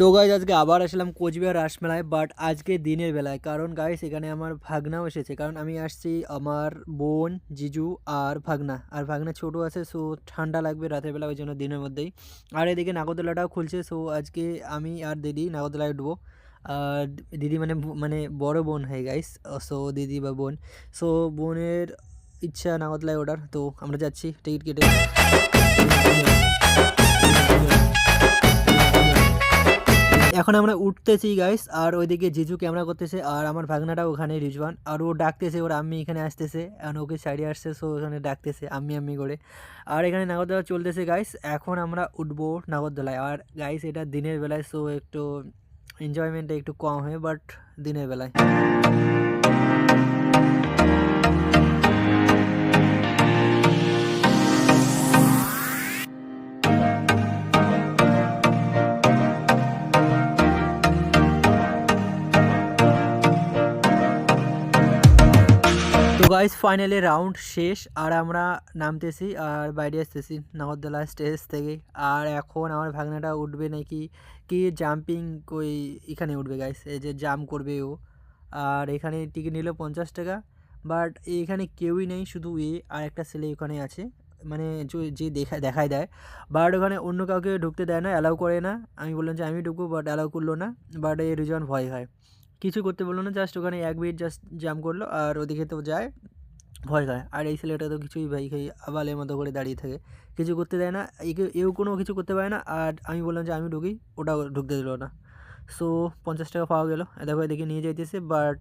তো গাইজ আজকে আবার আসলাম কোচবিহার রাসমেলায় বাট আজকে দিনের বেলায়। কারণ গাইস এখানে আমার ভাগনাও এসেছে। কারণ আমি আসছি আমার বোন জিজু আর ভাগনা। আর ভাগনা ছোটো আছে সো ঠান্ডা লাগবে রাতের বেলা, ওই জন্য দিনের মধ্যেই। আর এদিকে নাগরদোলাটাও খুলছে সো আজকে আমি আর দিদি নাগরদোলায় উঠবো। আর দিদি মানে মানে বড় বোন হয় গাইস সো দিদি বা বোন। সো বোনের ইচ্ছা নাগরদোলায় ওঠার, তো আমরা যাচ্ছি টিকিট কেটে। এখন আমরা উঠতেছি গাইস আর ওইদিকে জিজু ক্যামেরা করতেছে, আর আমার ভাগনাটা ওখানে, রিজওয়ান। আর ও ডাকতেছে, ওর আম্মি এখানে আসতেছে। এখন ওকে সাইডে আসছে সো ওখানে ডাকতেছে, আম্মি আম্মি করে। আর এখানে নাগরদোলা চলতেছে গাইস এখন আমরা উঠবো নাগরদোলায়। আর গাইস এটা দিনের বেলায় সো একটু এনজয়মেন্টটা একটু কম হয় বাট দিনের বেলায়। তো গাইস ফাইনালি রাউন্ড শেষ। আর আমরা নামতেছি, আর বাইরে আসতেছি, নাগরদোলা স্টেজ থেকে। আর এখন আমার ভাগনাটা উঠবে নাকি, কি জাম্পিং কই, এখানে উঠবে গাইস এই যে জাম্প করবে ও। আর এখানে টিকিট নিল পঞ্চাশ টাকা বাট এখানে কেউই নেই, শুধু এ আর একটা ছেলে ওখানে আছে। মানে যে- দেখা, দেখায় দেয়। বাট ওখানে অন্য কাউকে ঢুকতে দেয় না অ্যালাউ করে না। আমি বললাম যে, আমি ঢুকবো বাট অ্যালাউ করল না। বাট এই রিজন ভয় হয়। কিছু করতে বলল না জাস্ট ওখানে এক মিনিট জাস্ট জ্যাম করল আর ওদিকে তো যায়, ভয় খায়। আর এই ছেলেটা তো কিছুই ভাই খাই, আবালের মতো করে দাঁড়িয়ে থাকে। কিছু করতে দেয় না, একে, এও কোনো কিছু করতে পারে না আর আমি বললাম যে আমি ঢুকি, ওটাও ঢুকতে দিল না। সো পঞ্চাশ টাকা পাওয়া গেল। দেখো এদিকে নিয়ে যাইতেছে বাট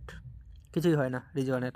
কিছুই হয় না রিজওয়ানের